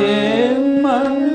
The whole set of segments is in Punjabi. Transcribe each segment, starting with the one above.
ஏ மன்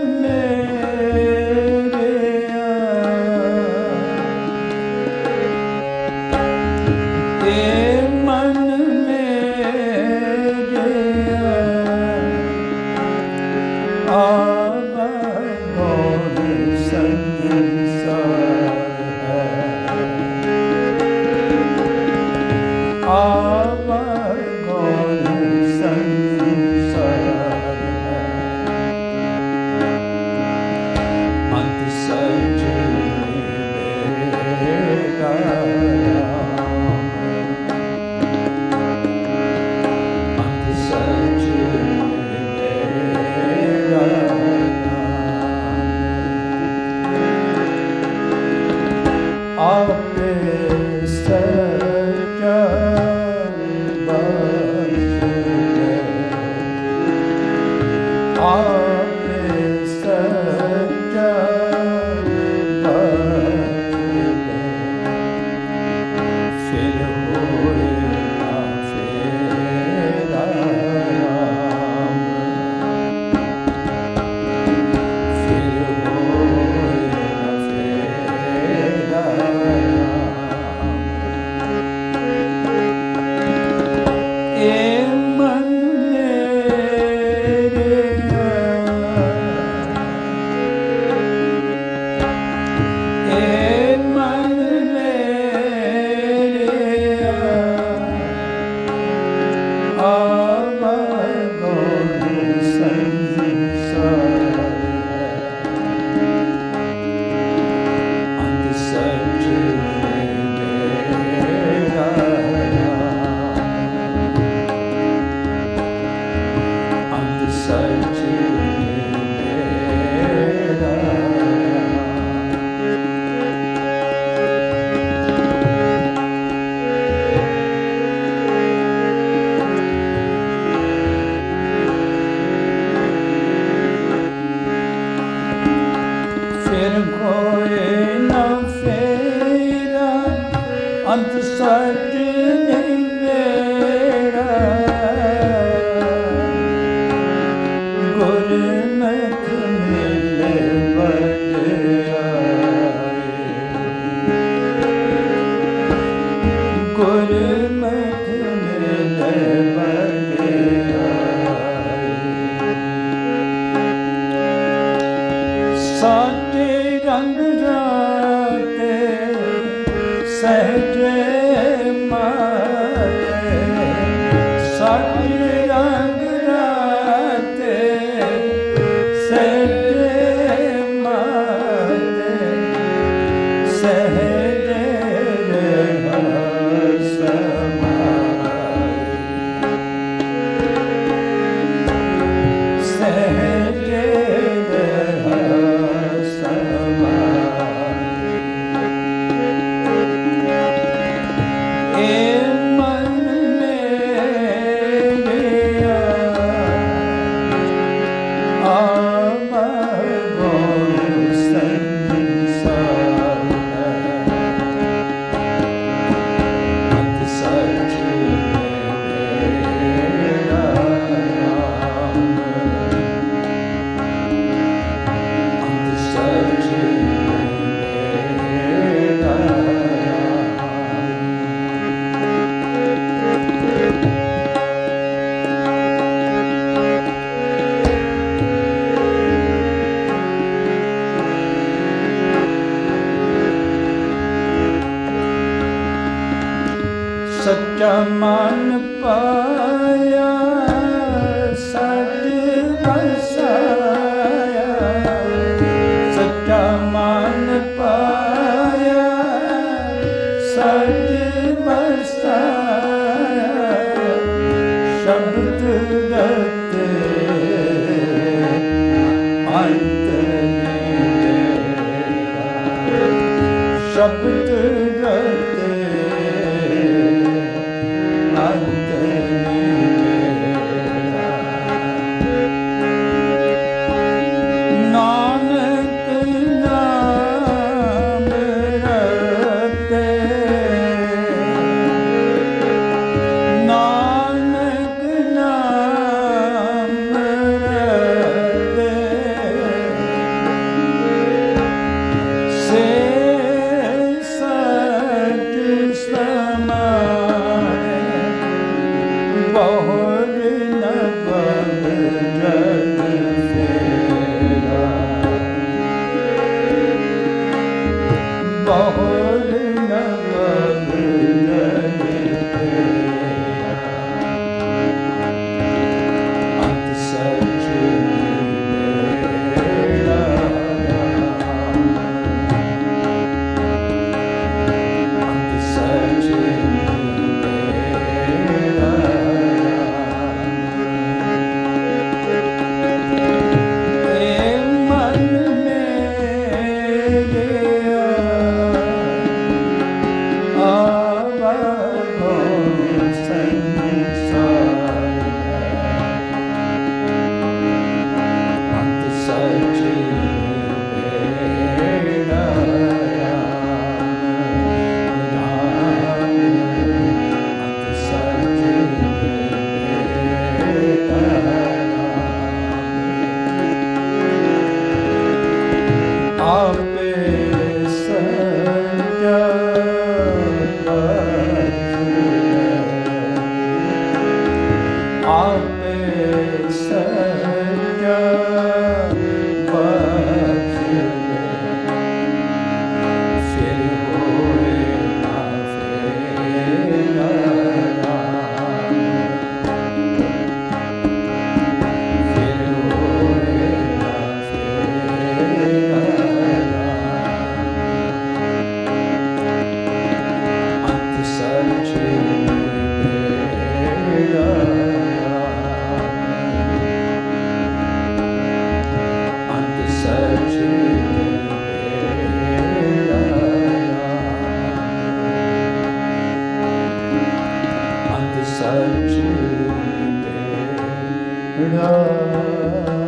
ਫਿਰ ਕੋਏ ਨਾ ਫੇਰਾ, ਅੰਤ ਸੱਚ ਨਹੀਂ ਮੇਰਾ। ਗੁਰ ਮਖ ਮਿਲੇ ਵਡਿਆਏ। ਗੁਰ ਮਖ ਮਿਲੇ sun ਸੱਚਾ ਮਨ ਪਾਇਆ ਸਦ ਵਸਾਇਆ ਸੱਚਾ ਮਨ ਪਾਇਆ ਸਦ ਵਸਾਇਆ ਸ਼ਬਦ ਸ਼ਬਦ Vào ਸੱਚ ਨਿਬੇੜਾ